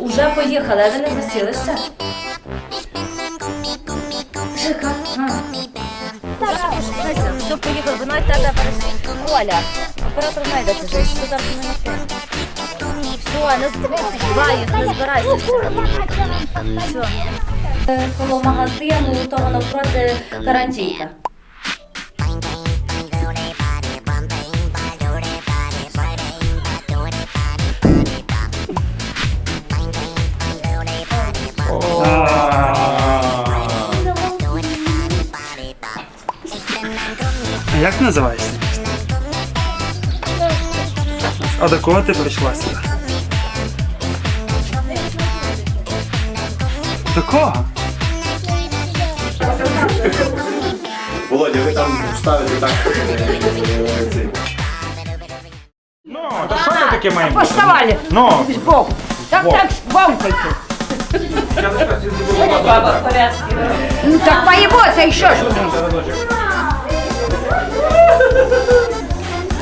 Уже поїхали, а ви не засілися? Чека. Все, поїхали, ви навіть тебе перейшли. Оля, оператор знайдете вже, що завтра не накинути. Все, не збирай їх, не збирайся. Все. Е, Коло магазину, того навпроти карантинка. Називаєшся? А до кого ти прийшла сюди? До кого? Володя, ви там ставите так. е. Ну, то що це таке має бути? Поставали Ну. Так, так, бомкайте. Ну так і що ж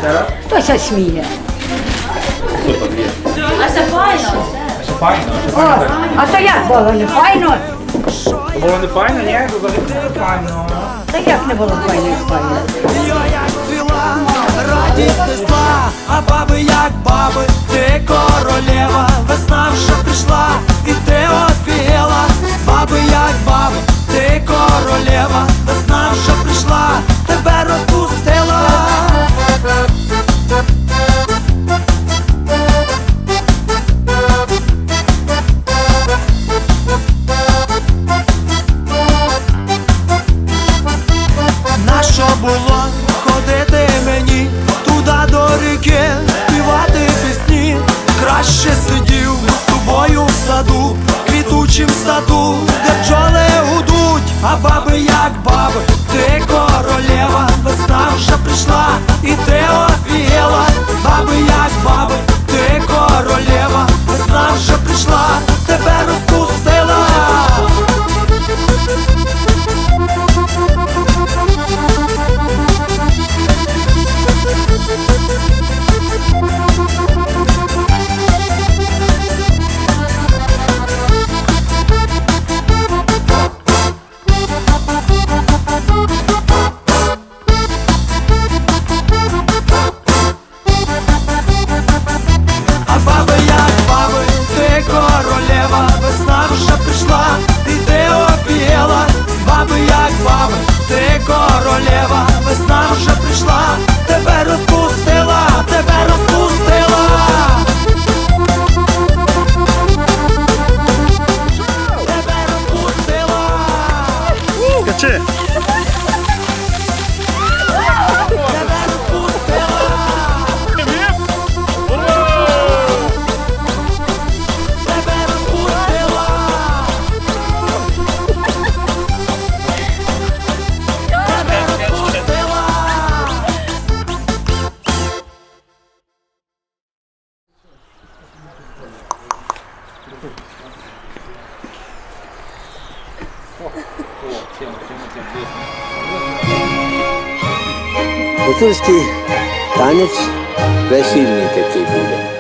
вони? Хто сміє? А це файно. Це файно. О, а то як було, не файно? Було не файно, ні? Взагалі не файно. Та як не було файно, як файно? Йо, як цвіла, радість несла, а баби як баби, гудуть, а Гуцульський танець весільний такий буде.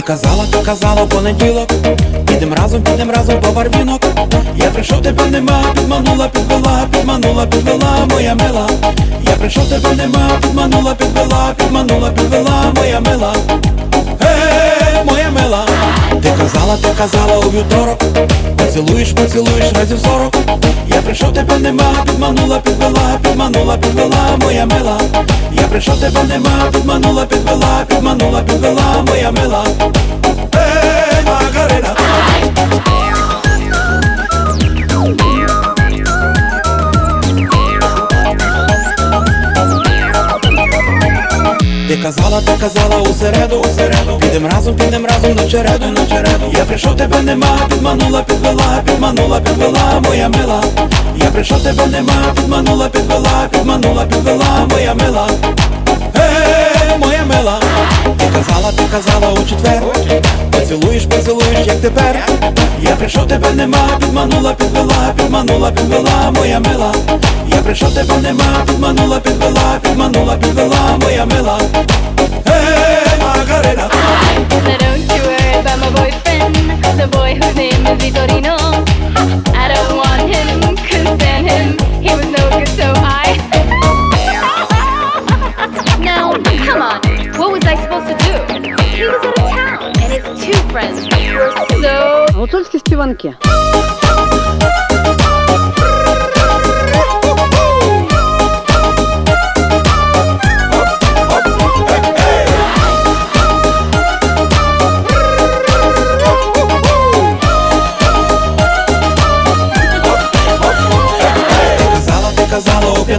Ти казала, то казала в понеділок. Підем разом, підем разом по барвінок. Я прийшов, тебе нема, підманула, підвела, підманула, підвела, моя мила. Я прийшов, тебе нема, підманула, підвела, підманула, підвела, моя мила. Е, моя мила. Ти казала, ти казала у вівторок Поцілуєш, поцілуєш разів сорок. Я прийшов, тебе нема, підманула, підвела, підманула, підвела, моя мила. Я прийшов, тебе нема, підманула, підвела, підманула, підвела, моя мила. Ей, казала, ти казала у середу, у середу Підем разом, підем разом на череду, на череду. Я прийшов, тебе нема, підманула, підвела, підманула, підвела, моя мила. Я прийшов, тебе нема, підманула, підвела, підманула, підвела, моя мила. Ей, моя мила. Ти казала, ти у четвер. Поцілуєш, поцілуєш, як тепер. Я прийшов, тебе нема, підманула, підвела, підманула, підвела, моя мила. Я прийшов, тебе нема, підманула, підвела, підманула, підвела, моя мила Ей, Магарена So don't you worry about my boyfriend, the boy whose name is Vitorino. I don't want him, couldn't stand him. He was no good, so I. now, come on, what was I supposed to do? He was out of town, and his two friends were so. Гуцульські співанки.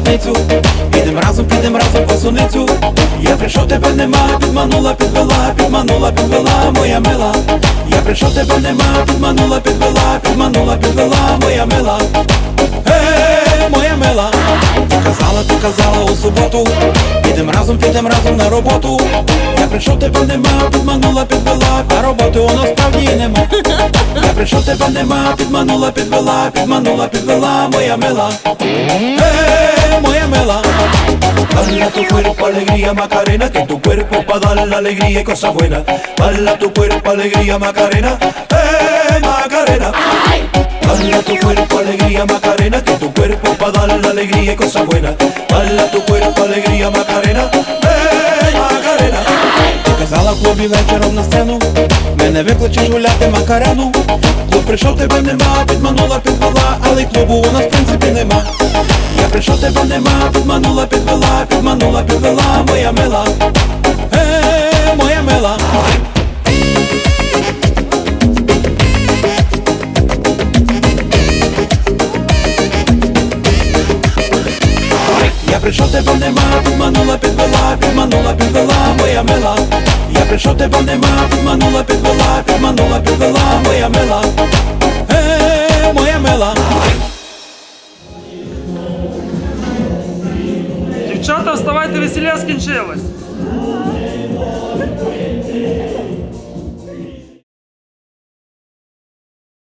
П'ятницю. Підем разом, підем разом по суницю. Я прийшов, тебе нема, підманула, підвела, підманула, підвела, моя мила. Я прийшов, тебе нема, підманула, підвела, підманула, підвела, моя мила. Е, моя мила. Ти казала, ти казала у суботу разом, підем разом на роботу Я прийшов, тебе нема, підманула, підвела, а роботи у нас справді й нема Я прийшов, тебе нема, підманула, підвела, підманула, підвела, моя мила Ей, моя мила Bala tu cuerpo alegría Macarena, que tu cuerpo pa dar la alegría y cosas buenas. Bala tu cuerpo alegría Macarena, eh Macarena. Bala tu cuerpo alegría Macarena, que tu cuerpo pa dar la alegría y cosas buenas. Bala tu cuerpo alegría Macarena, eh Macarena. Ти казала в клубі вечором на сцену Мене викличеш гуляти макарену Клуб прийшов, тебе нема, підманула, підвела Але клубу у нас в принципі нема Я прийшов, тебе нема, підманула, підвела, підманула, підвела, моя мила Ей, моя мила прийшов, тебе нема, підманула, підвела, підманула, підвела, моя мила. Я прийшов, тебе нема, підманула, підвела, підманула, підвела, моя мила. Е, моя мила. Дівчата, вставайте, весілля скінчилось.